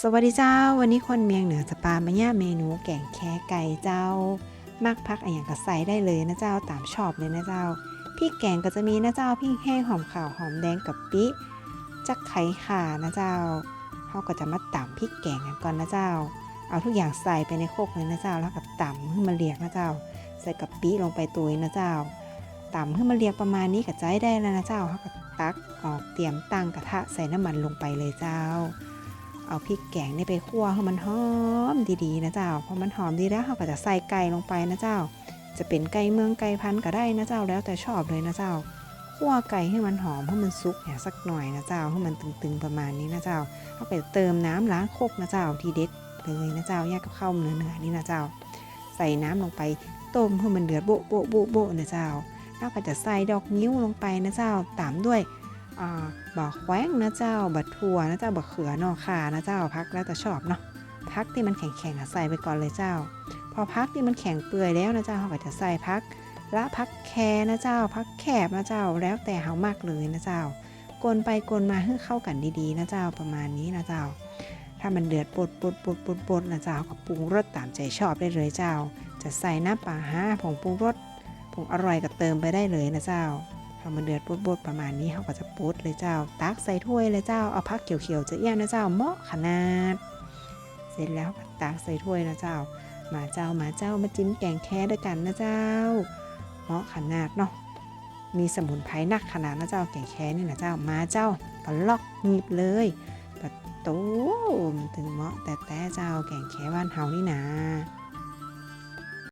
สวัสดีเจ้า วันนี้คนเมียงเหนือจะปามาย่าเมนูแกงแค่ไก่เจ้ามักพักอะอย่างก็ใส่ได้เลยนะเจ้าตามชอบเลยนะเจ้าพริกแกงก็จะมีนะเจ้าพริกแห้งหอมขาวหอมแดงกับปิจักไข่ข่านะเจ้าเขาก็จะมาตำพริกแกงกันก่อนนะเจ้า เอาทุกอย่างใส่ไปในโคกเลยนะเจ้าแล้วก็ตำให้มันเรียกนะเจ้า ใส่กับปิลงไปตุยนะเจ้าตำให้มันเรียกประมาณนี้ก็ใจได้แล้วนะเจ้าเขาก็ตักออกเตรียมตั้งกระทะใส่น้ำมันลงไปเลยเจ้า เอาพริกแกงนี่ไปคั่วให้มันหอมดีๆนะเจ้าพอมันหอมดีแล้วเราก็จะใส่ไก่ลงไปนะเจ้า จะเป็นไก่เมืองไก่พันก็ได้นะเจ้าแล้วแต่ชอบเลยนะเจ้าคั่วไก่ให้มันหอมให้มันสุกเนี่ยสักหน่อยนะเจ้าให้มันตึงๆประมาณนี้นะเจ้าเอาไปเติมน้ำล้างโคกนะเจ้าทีเด็ดเลยนะเจ้าแยกกับข้าวเนื้อเนื้อๆนี่นะเจ้า ใส่น้ำลงไปต้มให้มันเดือดโบ๊ะโบ๊ะโบะโบะนะเจ้าแล้วก็จะใส่ดอกนิ้วลงไปนะเจ้าตามด้วย อ่าบักแว้งนะเจ้าบักถั่วนะเจ้าบักเขือนอขานะเจ้าพักแล้วแต่ชอบเนาะพักที่มันแข็งๆใส่ไปก่อนเลยเจ้า พอพักที่มันแข็งเปื่อยแล้วนะเจ้าเขาก็จะใส่พักละพักแคนะเจ้า พักแคบนะเจ้าแล้วแต่เฮามากเลยนะเจ้ากลนไปกลนมาให้เข้ากันดีๆนะเจ้าประมาณนี้นะเจ้า ถ้ามันเดือดปดปดปดปดปดนะเจ้าก็ปรุงรสตามใจชอบได้เลยเจ้า จะใส่น้ำปลาห้าผงปรุงรสผงอร่อยก็เติมไปได้เลยนะเจ้า พอมันเดือดบดๆประมาณนี้เขาก็จะปุดเลยเจ้า ตักใส่ถ้วยเลยเจ้า เอาพักเขียวๆจะเอี้ยนนะเจ้าเหมาะขนาด เสร็จแล้วก็ตักใส่ถ้วยนะเจ้า มาเจ้ามาเจ้ามาจิ้มแกงแค่ด้วยกันนะเจ้า เหมาะขนาดเนาะ มีสมุนไพรหนักขนาดนะเจ้าแกงแค่นี่นะเจ้า มาเจ้าก็ล็อกหีบเลยปะตูมถึงเหมาะแต่แต่เจ้าแกงแค่บ้านเฮานี่นะ